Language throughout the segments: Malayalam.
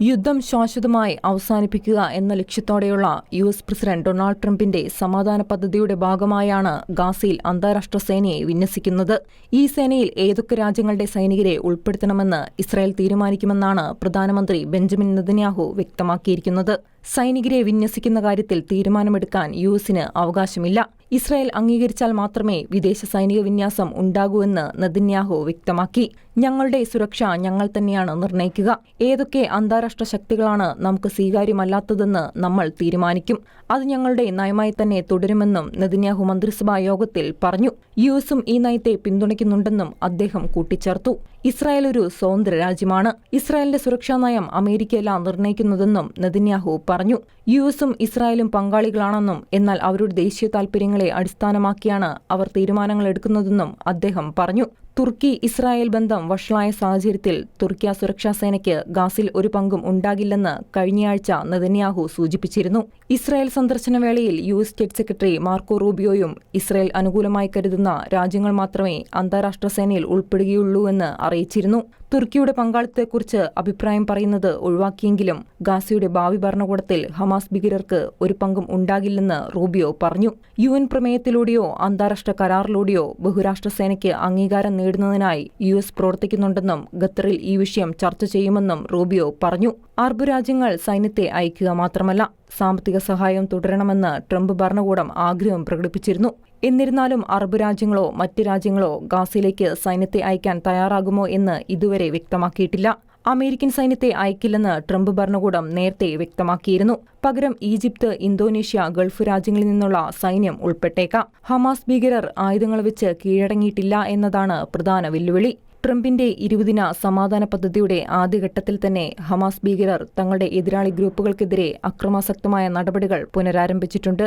യുദ്ധം ശാശ്വതമായി അവസാനിപ്പിക്കുക എന്ന ലക്ഷ്യത്തോടെയുള്ള യു എസ് പ്രസിഡന്റ് ഡൊണാൾഡ് ട്രംപിന്റെ സമാധാന പദ്ധതിയുടെ ഭാഗമായാണ് ഗാസയിൽ അന്താരാഷ്ട്ര സേനയെ വിന്യസിക്കുന്നത്. ഈ സേനയിൽ ഏതൊക്കെ രാജ്യങ്ങളുടെ സൈനികരെ ഉൾപ്പെടുത്തണമെന്ന് ഇസ്രായേൽ തീരുമാനിക്കുമെന്നാണ് പ്രധാനമന്ത്രി ബെഞ്ചമിൻ നെതന്യാഹു വ്യക്തമാക്കിയിരിക്കുന്നത്. സൈനികരെ വിന്യസിക്കുന്ന കാര്യത്തിൽ തീരുമാനമെടുക്കാൻ യു എസിന് അവകാശമില്ല. ഇസ്രായേൽ അംഗീകരിച്ചാൽ മാത്രമേ വിദേശ സൈനിക വിന്യാസം ഉണ്ടാകൂവെന്ന് നെതന്യാഹു വ്യക്തമാക്കി. ഞങ്ങളുടെ സുരക്ഷ ഞങ്ങൾ തന്നെയാണ് നിർണയിക്കുക. ഏതൊക്കെ അന്താരാഷ്ട്ര ശക്തികളാണ് നമുക്ക് സ്വീകാര്യമല്ലാത്തതെന്ന് നമ്മൾ തീരുമാനിക്കും. അത് ഞങ്ങളുടെ നയമായി തന്നെ തുടരുമെന്നും നെതിന്യാഹു മന്ത്രിസഭാ യോഗത്തിൽ പറഞ്ഞു. യു എസും ഈ നയത്തെ പിന്തുണയ്ക്കുന്നുണ്ടെന്നും അദ്ദേഹം കൂട്ടിച്ചേർത്തു. ഇസ്രായേൽ ഒരു സ്വതന്ത്ര രാജ്യമാണ്. ഇസ്രായേലിന്റെ സുരക്ഷാ നയം അമേരിക്കയല്ല നിർണയിക്കുന്നതെന്നും നെതിന്യാഹു പറഞ്ഞു. യു എസും ഇസ്രായേലും പങ്കാളികളാണെന്നും എന്നാൽ അവരുടെ ദേശീയ താൽപര്യങ്ങളെ അടിസ്ഥാനമാക്കിയാണ് അവർ തീരുമാനങ്ങൾ എടുക്കുന്നതെന്നും അദ്ദേഹം പറഞ്ഞു. തുർക്കി ഇസ്രായേൽ ബന്ധം വഷളായ സാഹചര്യത്തിൽ തുർക്കിയ സുരക്ഷാ സേനയ്ക്ക് ഗാസിൽ ഒരു പങ്കും ഉണ്ടാകില്ലെന്ന് കഴിഞ്ഞയാഴ്ച നെതന്യാഹു സൂചിപ്പിച്ചിരുന്നു. ഇസ്രായേൽ സന്ദർശന വേളയിൽ U S state secretary Marco റൂബിയോയും Israel അനുകൂലമായി കരുതുന്ന രാജ്യങ്ങൾ മാത്രമേ അന്താരാഷ്ട്ര സേനയിൽ ഉൾപ്പെടുകയുള്ളൂവെന്ന് അറിയിച്ചിരുന്നു. തുർക്കിയുടെ പങ്കാളിത്തത്തെക്കുറിച്ച് അഭിപ്രായം പറയുന്നത് ഒഴിവാക്കിയെങ്കിലും ഗാസയുടെ ഭാവി ഭരണകൂടത്തിൽ ഹമാസ് ഭീകരർക്ക് ഒരു പങ്കും ഉണ്ടാകില്ലെന്ന് റൂബിയോ പറഞ്ഞു. യു എൻ പ്രമേയത്തിലൂടെയോ അന്താരാഷ്ട്ര കരാറിലൂടെയോ ബഹുരാഷ്ട്ര സേനയ്ക്ക് അംഗീകാരം നേടുന്നതിനായി യു എസ് പ്രവർത്തിക്കുന്നുണ്ടെന്നും ഖത്തറിൽ ഈ വിഷയം ചർച്ച ചെയ്യുമെന്നും റൂബിയോ പറഞ്ഞു. അറബ് രാജ്യങ്ങൾ സൈന്യത്തെ അയക്കുക മാത്രമല്ല സാമ്പത്തിക സഹായം തുടരണമെന്ന് ട്രംപ് ഭരണകൂടം ആഗ്രഹം പ്രകടിപ്പിച്ചിരുന്നു. എന്നിരുന്നാലും അറബ് രാജ്യങ്ങളോ മറ്റ് രാജ്യങ്ങളോ ഗാസയിലേക്ക് സൈന്യത്തെ അയക്കാൻ തയ്യാറാകുമോ എന്ന് ഇതുവരെ വ്യക്തമാക്കിയിട്ടില്ല. അമേരിക്കൻ സൈന്യത്തെ അയക്കില്ലെന്ന് ട്രംപ് ഭരണകൂടം നേരത്തെ വ്യക്തമാക്കിയിരുന്നു. പകരം ഈജിപ്ത് ഇന്തോനേഷ്യ ഗൾഫ് രാജ്യങ്ങളിൽ നിന്നുള്ള സൈന്യം ഉൾപ്പെട്ടേക്കാം. ഹമാസ് ഭീകരർ ആയുധങ്ങൾ വെച്ച് കീഴടങ്ങിയിട്ടില്ല എന്നതാണ് പ്രധാന വെല്ലുവിളി. ട്രംപിന്റെ ഇരുപതിന സമാധാന പദ്ധതിയുടെ ആദ്യഘട്ടത്തിൽ തന്നെ ഹമാസ് ഭീകരർ തങ്ങളുടെ എതിരാളി ഗ്രൂപ്പുകൾക്കെതിരെ അക്രമാസക്തമായ നടപടികൾ പുനരാരംഭിച്ചിട്ടുണ്ട്.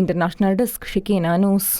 International desk Shikeena news.